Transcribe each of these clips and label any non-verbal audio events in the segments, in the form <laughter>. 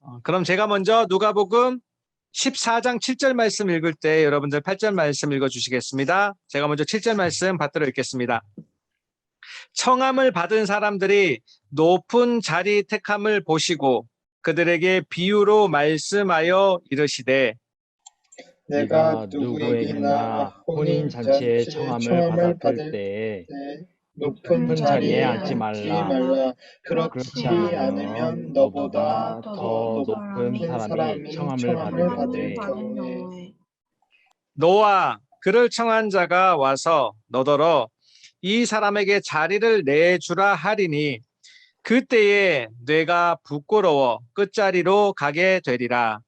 어, 그럼 제가 먼저 누가복음 14장 7절 말씀 읽을 때 여러분들 8절 말씀 읽어 주시겠습니다. 제가 먼저 7절 말씀 받들어 읽겠습니다. 청함을 받은 사람들이 높은 자리 택함을 보시고 그들에게 비유로 말씀하여 이르시되 내가 누구에게나 혼인 잔치에 청함을 받을 때에 높은 자리에 앉지 말라. 그렇지 않으면 너보다 더 높은 사람이 청함을 받을 경우에 너와 그를 청한 자가 와서 너더러 이 사람에게 자리를 내주라 하리니 그때에 뇌가 부끄러워 끝자리로 가게 되리라.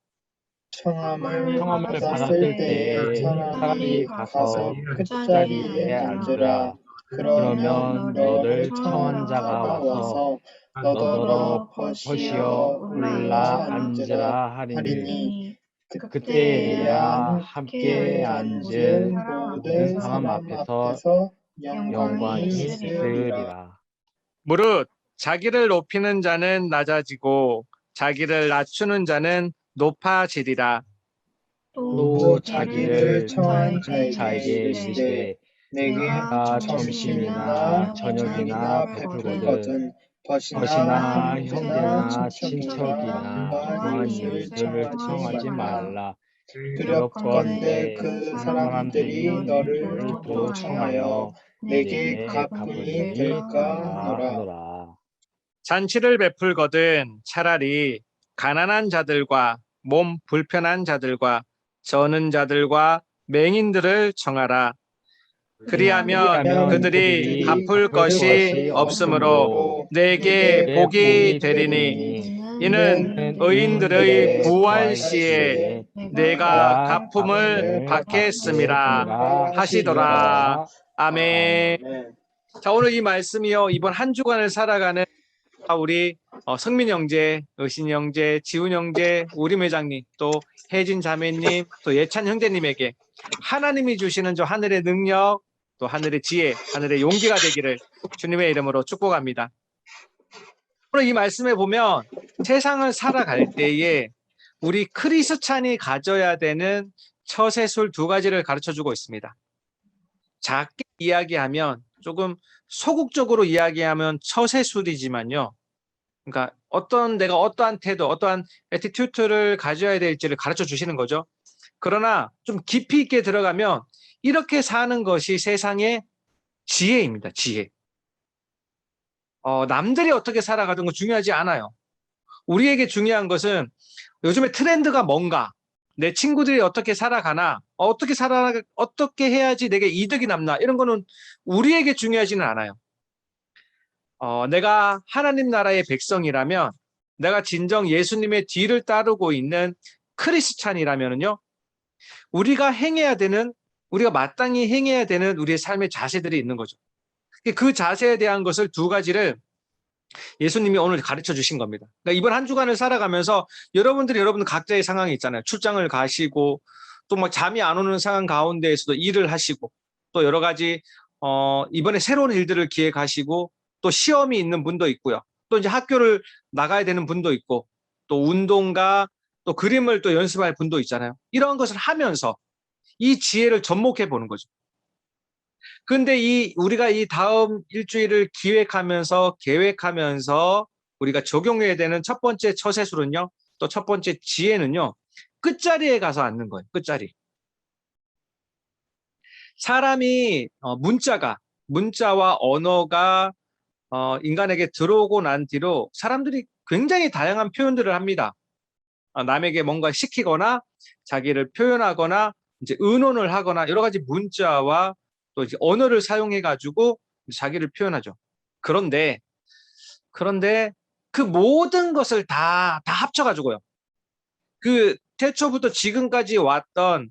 청함을 청함을 받았을 때에 때 사람이 가서 끝자리에 앉으라. 그러면 너를 청한 자가 와서 너더러 벗이어 올라 앉으라 하리니 그때에야 함께 앉은 모든 사람 앞에서 영광이 있으리라. 무릇 자기를 높이는 자는 낮아지고 자기를 낮추는 자는 높아지리라. 또 자기를 청한 자에게 이르시되 내가 점심이나 저녁이나 베풀거든 벗이나 형제나 친척이나 그러한 일들을 청하지 말라. 두렵건대 그 사람들이 너를 또 청하여 내게 가품이 될까 하노라. 하노라. 잔치를 베풀거든 차라리 가난한 자들과 몸 불편한 자들과 저는 자들과 맹인들을 청하라. 그리하면 그들이 갚을 것이 없으므로 내게 복이 되리니. 이는 의인들의 부활 시에 내가 가품을 받겠음이라. 하시더라. 아멘. 자 오늘 이 말씀이요. 이번 한 주간을 살아가는 우리 어, 성민 형제, 의신 형제, 지훈 형제, 우림 회장님, 또 혜진 자매님, 또 예찬 형제님에게 하나님이 주시는 저 하늘의 능력, 또 하늘의 지혜, 하늘의 용기가 되기를 주님의 이름으로 축복합니다. 오늘 이 말씀에 보면 세상을 살아갈 때에 우리 크리스찬이 가져야 되는 처세술 두 가지를 가르쳐 주고 있습니다. 작게 이야기하면 조금 소극적으로 이야기하면 처세술이지만요. 그러니까 어떤 내가 어떠한 태도, 어떠한 에티튜드를 가져야 될지를 가르쳐 주시는 거죠. 그러나 좀 깊이 있게 들어가면 이렇게 사는 것이 세상의 지혜입니다. 지혜. 어, 남들이 어떻게 살아가든 건 중요하지 않아요. 우리에게 중요한 것은 요즘에 트렌드가 뭔가, 내 친구들이 어떻게 살아가나, 어떻게 살아, 어떻게 해야지 내게 이득이 남나, 이런 거는 우리에게 중요하지는 않아요. 어, 내가 하나님 나라의 백성이라면, 내가 진정 예수님의 뒤를 따르고 있는 크리스찬이라면요, 우리가 행해야 되는, 우리가 마땅히 행해야 되는 우리의 삶의 자세들이 있는 거죠. 그 자세에 대한 것을 두 가지를 예수님이 오늘 가르쳐 주신 겁니다. 그러니까 이번 한 주간을 살아가면서 여러분들이 여러분 각자의 상황이 있잖아요. 출장을 가시고 또 뭐 잠이 안 오는 상황 가운데에서도 일을 하시고 또 여러 가지 어 이번에 새로운 일들을 기획하시고 또 시험이 있는 분도 있고요. 또 이제 학교를 나가야 되는 분도 있고 또 운동가 또 그림을 또 연습할 분도 있잖아요. 이런 것을 하면서 이 지혜를 접목해 보는 거죠. 근데 이 우리가 이 다음 일주일을 기획하면서 계획하면서 우리가 적용해야 되는 첫 번째 처세술은요. 또 첫 번째 지혜는요. 끝자리에 가서 앉는 거예요. 끝자리. 사람이 어, 문자가 문자와 언어가 어, 인간에게 들어오고 난 뒤로 사람들이 굉장히 다양한 표현들을 합니다. 어, 남에게 뭔가 시키거나 자기를 표현하거나 이제 의논을 하거나 여러 가지 문자와 또 이제 언어를 사용해 가지고 자기를 표현하죠. 그런데 그런데 그 모든 것을 다 다 합쳐 가지고요. 그 태초부터 지금까지 왔던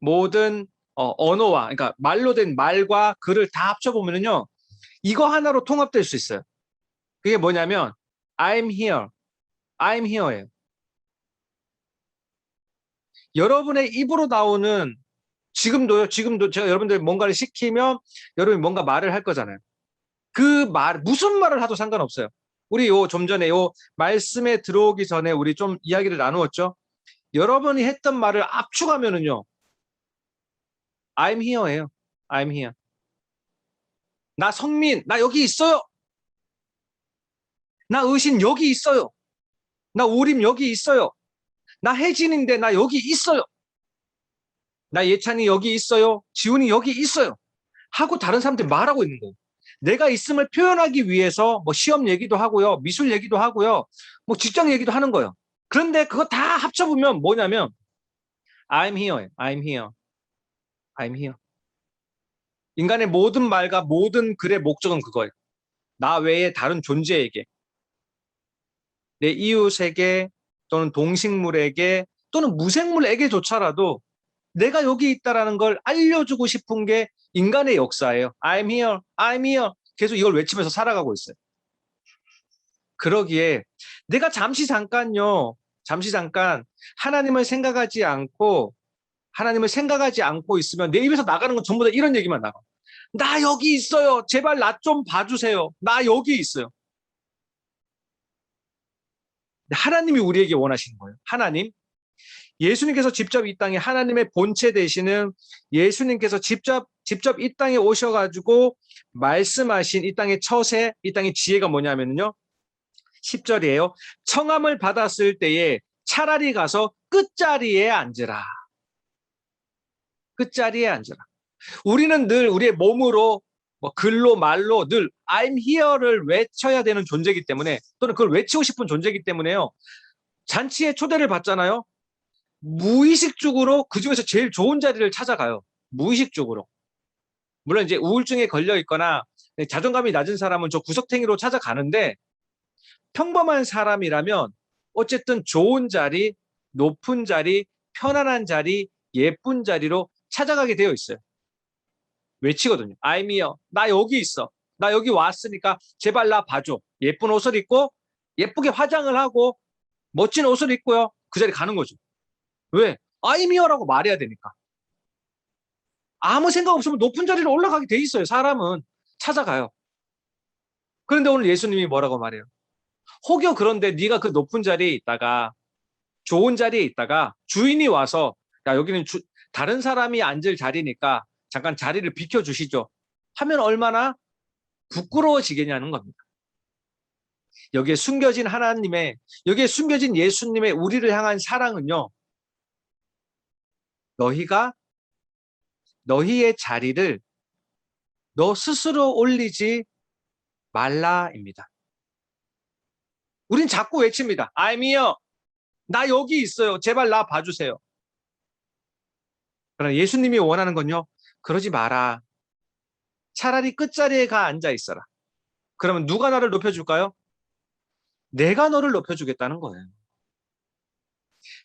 모든 어, 언어와 그러니까 말로 된 말과 글을 다 합쳐 보면은요. 이거 하나로 통합될 수 있어요. 그게 뭐냐면 I'm here. I'm here예요. 여러분의 입으로 나오는 지금도요, 지금도 제가 여러분들 뭔가를 시키면 여러분이 뭔가 말을 할 거잖아요. 그 말, 무슨 말을 하도 상관없어요. 우리 요 좀 전에 요 말씀에 들어오기 전에 우리 좀 이야기를 나누었죠. 여러분이 했던 말을 압축하면은요. I'm here예요. I'm here. 나 성민, 나 여기 있어요. 나 의신 여기 있어요. 나 우림 여기 있어요. 나 혜진인데 나 여기 있어요. 나 예찬이 여기 있어요. 지훈이 여기 있어요. 하고 다른 사람들이 말하고 있는 거예요. 내가 있음을 표현하기 위해서 뭐 시험 얘기도 하고요. 미술 얘기도 하고요. 뭐 직장 얘기도 하는 거예요. 그런데 그거 다 합쳐보면 뭐냐면 I'm here. I'm here. I'm here. 인간의 모든 말과 모든 글의 목적은 그거예요. 나 외에 다른 존재에게 내 이웃에게 또는 동식물에게 또는 무생물에게조차라도 내가 여기 있다라는 걸 알려주고 싶은 게 인간의 역사예요. I'm here, I'm here. 계속 이걸 외치면서 살아가고 있어요. 그러기에 내가 잠시 잠깐요, 잠시 잠깐 하나님을 생각하지 않고 하나님을 생각하지 않고 있으면 내 입에서 나가는 건 전부 다 이런 얘기만 나가. 나 여기 있어요. 제발 나 좀 봐주세요. 나 여기 있어요. 하나님이 우리에게 원하시는 거예요. 하나님. 예수님께서 직접 이 땅에 하나님의 본체 되시는 예수님께서 직접 직접 이 땅에 오셔 가지고 말씀하신 이 땅의 처세, 이 땅의 지혜가 뭐냐면요. 10절이에요. 청함을 받았을 때에 차라리 가서 끝자리에 앉으라. 끝자리에 앉으라. 우리는 늘 우리의 몸으로 뭐 글로 말로 늘 I'm here를 외쳐야 되는 존재이기 때문에 또는 그걸 외치고 싶은 존재이기 때문에요. 잔치에 초대를 받잖아요. 무의식적으로 그 중에서 제일 좋은 자리를 찾아가요. 무의식적으로. 물론 이제 우울증에 걸려 있거나 자존감이 낮은 사람은 저 구석탱이로 찾아가는데 평범한 사람이라면 어쨌든 좋은 자리, 높은 자리, 편안한 자리, 예쁜 자리로 찾아가게 되어 있어요. 외치거든요. I'm here. 나 여기 있어. 나 여기 왔으니까 제발 나 봐줘. 예쁜 옷을 입고 예쁘게 화장을 하고 멋진 옷을 입고요. 그 자리 가는 거죠. 왜? I'm here라고 말해야 되니까. 아무 생각 없으면 높은 자리로 올라가게 돼 있어요. 사람은 찾아가요. 그런데 오늘 예수님이 뭐라고 말해요? 혹여 그런데 네가 그 높은 자리에 있다가 좋은 자리에 있다가 주인이 와서 야 여기는 주- 다른 사람이 앉을 자리니까 잠깐 자리를 비켜주시죠. 하면 얼마나 부끄러워지겠냐는 겁니다. 여기에 숨겨진 하나님의 여기에 숨겨진 예수님의 우리를 향한 사랑은요. 너희가 너희의 자리를 너 스스로 올리지 말라입니다. 우린 자꾸 외칩니다. I'm here. 나 여기 있어요. 제발 나 봐주세요. 그러나 예수님이 원하는 건요. 그러지 마라. 차라리 끝자리에 가 앉아 있어라. 그러면 누가 나를 높여줄까요? 내가 너를 높여주겠다는 거예요.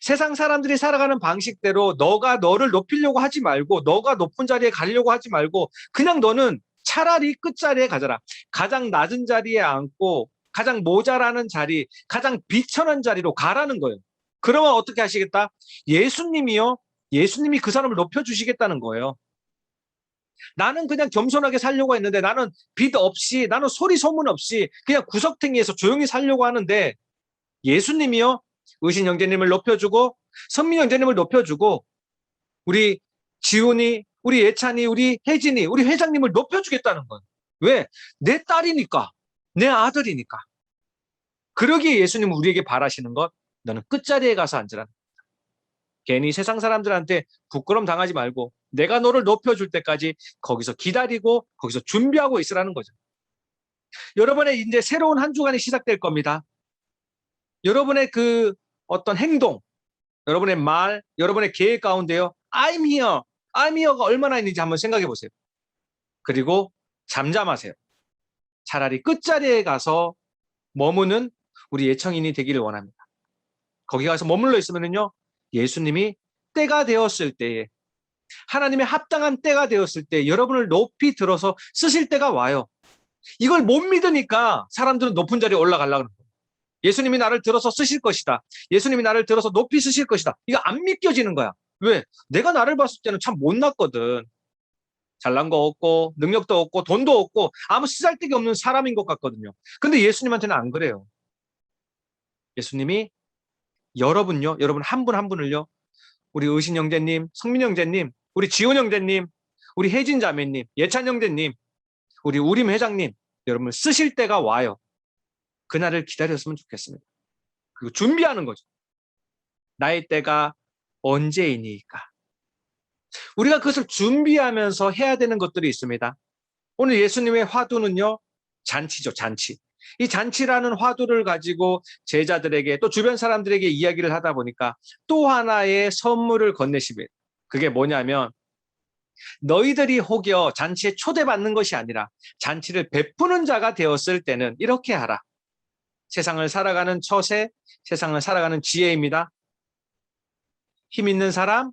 세상 사람들이 살아가는 방식대로 너가 너를 높이려고 하지 말고 너가 높은 자리에 가려고 하지 말고 그냥 너는 차라리 끝자리에 가져라. 가장 낮은 자리에 앉고 가장 모자라는 자리, 가장 비천한 자리로 가라는 거예요. 그러면 어떻게 하시겠다? 예수님이요. 예수님이 그 사람을 높여주시겠다는 거예요. 나는 그냥 겸손하게 살려고 했는데 나는 빚 없이 나는 소리 소문 없이 그냥 구석탱이에서 조용히 살려고 하는데 예수님이요. 의신 형제님을 높여주고 선민 형제님을 높여주고 우리 지훈이 우리 예찬이 우리 혜진이 우리 회장님을 높여주겠다는 거예요. 왜? 내 딸이니까 내 아들이니까. 그러기에 예수님은 우리에게 바라시는 것 너는 끝자리에 가서 앉으라. 괜히 세상 사람들한테 부끄럼 당하지 말고 내가 너를 높여줄 때까지 거기서 기다리고 거기서 준비하고 있으라는 거죠. 여러분의 이제 새로운 한 주간이 시작될 겁니다. 여러분의 그 어떤 행동, 여러분의 말, 여러분의 계획 가운데요. I'm here, I'm here가 얼마나 있는지 한번 생각해 보세요. 그리고 잠잠하세요. 차라리 끝자리에 가서 머무는 우리 예청인이 되기를 원합니다. 거기 가서 머물러 있으면요. 예수님이 때가 되었을 때에 하나님의 합당한 때가 되었을 때 여러분을 높이 들어서 쓰실 때가 와요. 이걸 못 믿으니까 사람들은 높은 자리에 올라가려고 거예요. 예수님이 나를 들어서 쓰실 것이다. 예수님이 나를 들어서 높이 쓰실 것이다. 이거 안 믿겨지는 거야. 왜? 내가 나를 봤을 때는 참 못났거든. 잘난 거 없고 능력도 없고 돈도 없고 아무 쓰잘데기 없는 사람인 것 같거든요. 근데 예수님한테는 안 그래요. 예수님이 여러분요, 여러분 한 분한 분을요, 우리 의신 형제님, 성민 형제님, 우리 지훈 형제님, 우리 혜진 자매님, 예찬 형제님, 우리 우림 회장님, 여러분 쓰실 때가 와요. 그날을 기다렸으면 좋겠습니다. 그리고 준비하는 거죠. 나의 때가 언제이니까. 우리가 그것을 준비하면서 해야 되는 것들이 있습니다. 오늘 예수님의 화두는요, 잔치죠, 잔치. 이 잔치라는 화두를 가지고 제자들에게 또 주변 사람들에게 이야기를 하다 보니까 또 하나의 선물을 건네십니다. 그게 뭐냐면 너희들이 혹여 잔치에 초대받는 것이 아니라 잔치를 베푸는 자가 되었을 때는 이렇게 하라. 세상을 살아가는 처세, 세상을 살아가는 지혜입니다. 힘 있는 사람,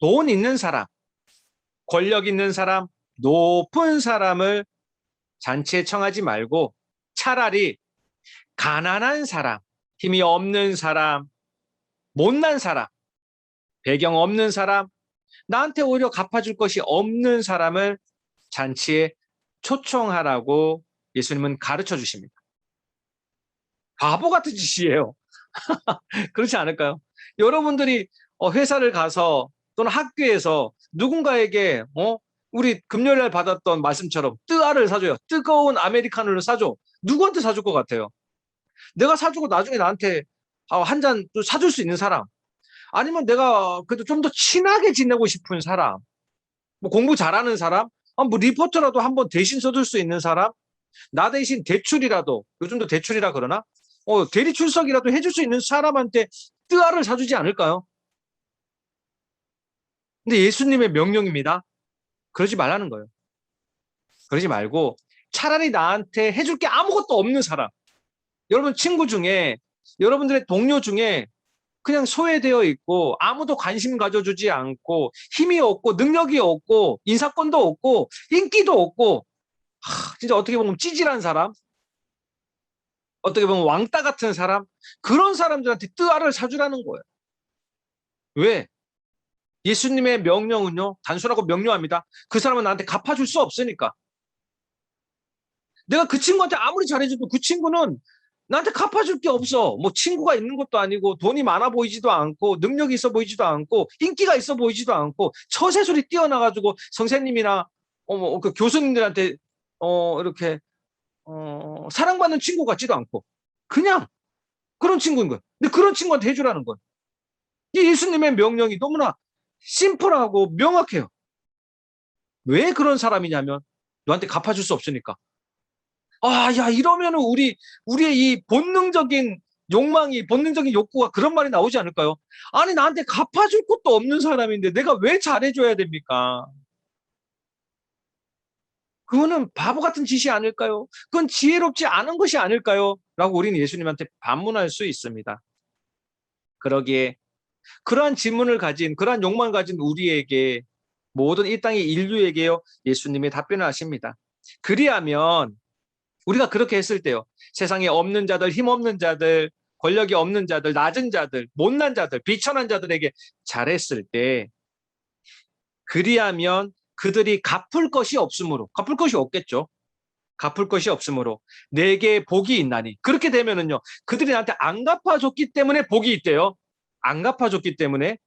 돈 있는 사람, 권력 있는 사람, 높은 사람을 잔치에 청하지 말고 차라리 가난한 사람, 힘이 없는 사람, 못난 사람, 배경 없는 사람, 나한테 오히려 갚아줄 것이 없는 사람을 잔치에 초청하라고 예수님은 가르쳐 주십니다. 바보 같은 짓이에요. <laughs> 그렇지 않을까요? 여러분들이 어, 회사를 가서 또는 학교에서 누군가에게 어 우리 금요일 날 받았던 말씀처럼 뜨아를 사줘요. 뜨거운 아메리카노를 사줘. 누구한테 사줄 것 같아요? 내가 사주고 나중에 나한테 아, 한잔또 사줄 수 있는 사람. 아니면 내가 그래도 좀 더 친하게 지내고 싶은 사람. 뭐 공부 잘하는 사람. 아, 뭐 리포트라도 한번 대신 써줄 수 있는 사람. 나 대신 대출이라도 요즘도 대출이라 그러나? 어, 대리 출석이라도 해줄 수 있는 사람한테 뜨아를 사주지 않을까요? 근데 예수님의 명령입니다. 그러지 말라는 거예요. 그러지 말고 차라리 나한테 해줄 게 아무것도 없는 사람. 여러분 친구 중에 여러분들의 동료 중에 그냥 소외되어 있고 아무도 관심 가져주지 않고 힘이 없고 능력이 없고 인사권도 없고 인기도 없고 하, 진짜 어떻게 보면 찌질한 사람 어떻게 보면 왕따 같은 사람 그런 사람들한테 뜨아를 사주라는 거예요. 왜? 예수님의 명령은요 단순하고 명료합니다. 그 사람은 나한테 갚아줄 수 없으니까. 내가 그 친구한테 아무리 잘해줘도 그 친구는 나한테 갚아줄 게 없어. 뭐 친구가 있는 것도 아니고 돈이 많아 보이지도 않고 능력이 있어 보이지도 않고 인기가 있어 보이지도 않고 처세술이 뛰어나가지고 선생님이나 어뭐 그 교수님들한테 어 이렇게 어 사랑받는 친구 같지도 않고 그냥 그런 친구인 거야. 근데 그런 친구한테 해주라는 거야. 이 예수님의 명령이 너무나 심플하고 명확해요. 왜 그런 사람이냐면 너한테 갚아줄 수 없으니까. 아, 야, 이러면은 우리, 우리의 이 본능적인 욕망이, 본능적인 욕구가 그런 말이 나오지 않을까요? 아니, 나한테 갚아줄 것도 없는 사람인데 내가 왜 잘해줘야 됩니까? 그거는 바보 같은 짓이 아닐까요? 그건 지혜롭지 않은 것이 아닐까요? 라고 우리는 예수님한테 반문할 수 있습니다. 그러기에 그러한 질문을 가진, 그러한 욕망을 가진 우리에게 모든 이 땅의 인류에게요, 예수님이 답변을 하십니다. 그리하면 우리가 그렇게 했을 때요. 세상에 없는 자들, 힘없는 자들, 권력이 없는 자들, 낮은 자들, 못난 자들, 비천한 자들에게 잘했을 때 그리하면 그들이 갚을 것이 없으므로 갚을 것이 없겠죠. 갚을 것이 없으므로 내게 복이 있나니 그렇게 되면은요. 그들이 나한테 안 갚아줬기 때문에 복이 있대요. 안 갚아줬기 때문에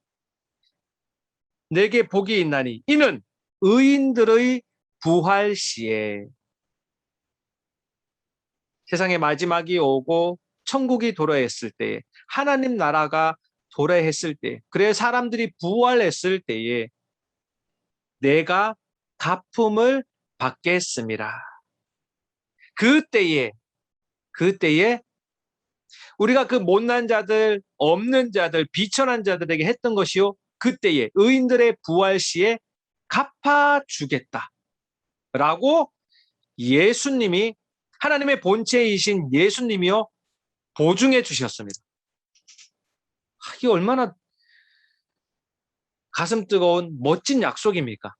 내게 복이 있나니 이는 의인들의 부활 시에 세상의 마지막이 오고 천국이 도래했을 때에 하나님 나라가 도래했을 때 그래 사람들이 부활했을 때에 내가 갚음을 받겠습니다. 그때에 그때에 우리가 그 못난 자들, 없는 자들, 비천한 자들에게 했던 것이요. 그때에 의인들의 부활 시에 갚아 주겠다. 라고 예수님이 하나님의 본체이신 예수님이요 보증해 주셨습니다. 아, 이게 얼마나 가슴 뜨거운 멋진 약속입니까?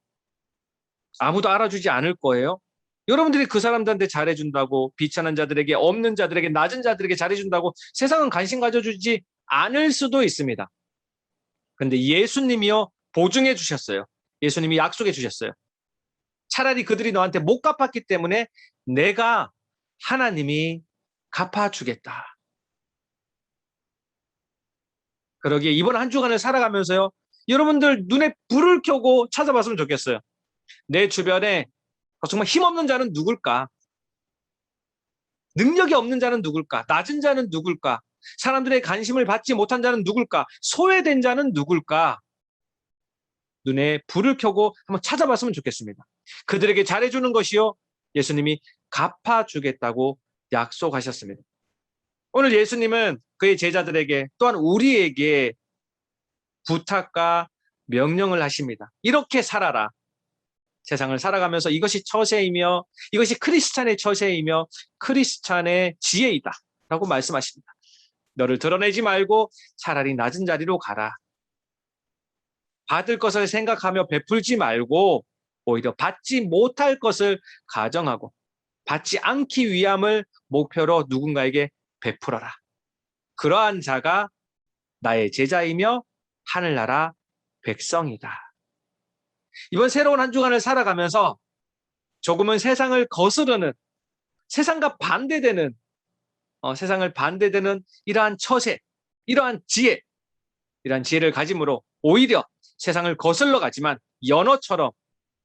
아무도 알아주지 않을 거예요. 여러분들이 그 사람들한테 잘해준다고 비천한 자들에게 없는 자들에게 낮은 자들에게 잘해준다고 세상은 관심 가져주지 않을 수도 있습니다. 근데 예수님이요 보증해 주셨어요. 예수님이 약속해 주셨어요. 차라리 그들이 너한테 못 갚았기 때문에 내가 하나님이 갚아주겠다. 그러기에 이번 한 주간을 살아가면서요. 여러분들 눈에 불을 켜고 찾아봤으면 좋겠어요. 내 주변에 정말 힘없는 자는 누굴까? 능력이 없는 자는 누굴까? 낮은 자는 누굴까? 사람들의 관심을 받지 못한 자는 누굴까? 소외된 자는 누굴까? 눈에 불을 켜고 한번 찾아봤으면 좋겠습니다. 그들에게 잘해주는 것이요. 예수님이 갚아주겠다고 약속하셨습니다. 오늘 예수님은 그의 제자들에게 또한 우리에게 부탁과 명령을 하십니다. 이렇게 살아라. 세상을 살아가면서 이것이 처세이며 이것이 크리스찬의 처세이며 크리스찬의 지혜이다. 라고 말씀하십니다. 너를 드러내지 말고 차라리 낮은 자리로 가라. 받을 것을 생각하며 베풀지 말고 오히려 받지 못할 것을 가정하고 받지 않기 위함을 목표로 누군가에게 베풀어라. 그러한 자가 나의 제자이며 하늘나라 백성이다. 이번 새로운 한 주간을 살아가면서 조금은 세상을 거스르는 세상과 반대되는 어, 세상을 반대되는 이러한 처세, 이러한 지혜, 이러한 지혜를 가짐으로 오히려 세상을 거슬러 가지만 연어처럼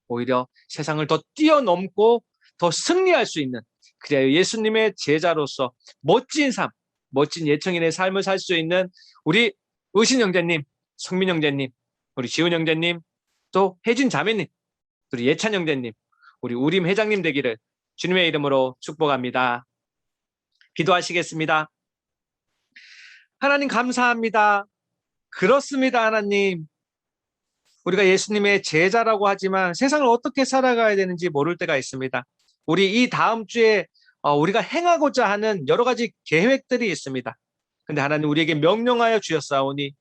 오히려 세상을 더 뛰어넘고 더 승리할 수 있는 그래야 예수님의 제자로서 멋진 삶, 멋진 예청인의 삶을 살 수 있는 우리 의신 형제님, 성민 형제님, 우리 지훈 형제님, 또 혜진 자매님, 우리 예찬 형제님, 우리 우림 회장님 되기를 주님의 이름으로 축복합니다. 기도하시겠습니다. 하나님 감사합니다. 그렇습니다, 하나님. 우리가 예수님의 제자라고 하지만 세상을 어떻게 살아가야 되는지 모를 때가 있습니다. 우리 이 다음 주에 어, 우리가 행하고자 하는 여러 가지 계획들이 있습니다. 근데 하나님 우리에게 명령하여 주셨사오니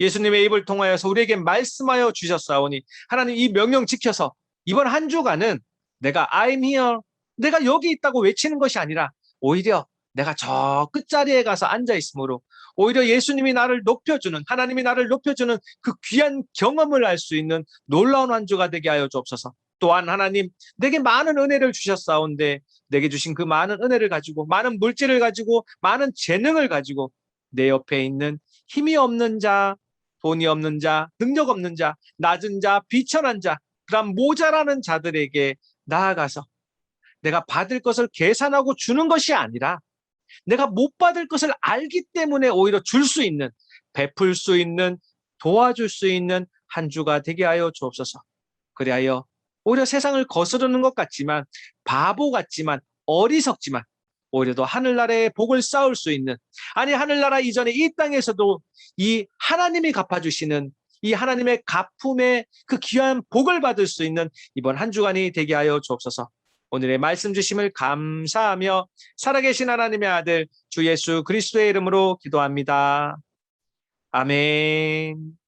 예수님의 입을 통하여서 우리에게 말씀하여 주셨사오니 하나님 이 명령 지켜서 이번 한 주간은 내가 I'm here 내가 여기 있다고 외치는 것이 아니라 오히려 내가 저 끝자리에 가서 앉아 있으므로 오히려 예수님이 나를 높여주는 하나님이 나를 높여주는 그 귀한 경험을 할수 있는 놀라운 한 주가 되게 하여 주옵소서. 또한 하나님 내게 많은 은혜를 주셨사온데 내게 주신 그 많은 은혜를 가지고 많은 물질을 가지고 많은 재능을 가지고 내 옆에 있는 힘이 없는 자, 돈이 없는 자, 능력 없는 자, 낮은 자, 비천한 자, 그런 모자라는 자들에게 나아가서 내가 받을 것을 계산하고 주는 것이 아니라 내가 못 받을 것을 알기 때문에 오히려 줄 수 있는, 베풀 수 있는, 도와줄 수 있는 한 주가 되게 하여 주옵소서. 그리하여 오히려 세상을 거스르는 것 같지만 바보 같지만 어리석지만 오히려 더 하늘나라의 복을 쌓을 수 있는 아니 하늘나라 이전에 이 땅에서도 이 하나님이 갚아주시는 이 하나님의 가품의 그 귀한 복을 받을 수 있는 이번 한 주간이 되게 하여 주옵소서. 오늘의 말씀 주심을 감사하며 살아계신 하나님의 아들 주 예수 그리스도의 이름으로 기도합니다. 아멘.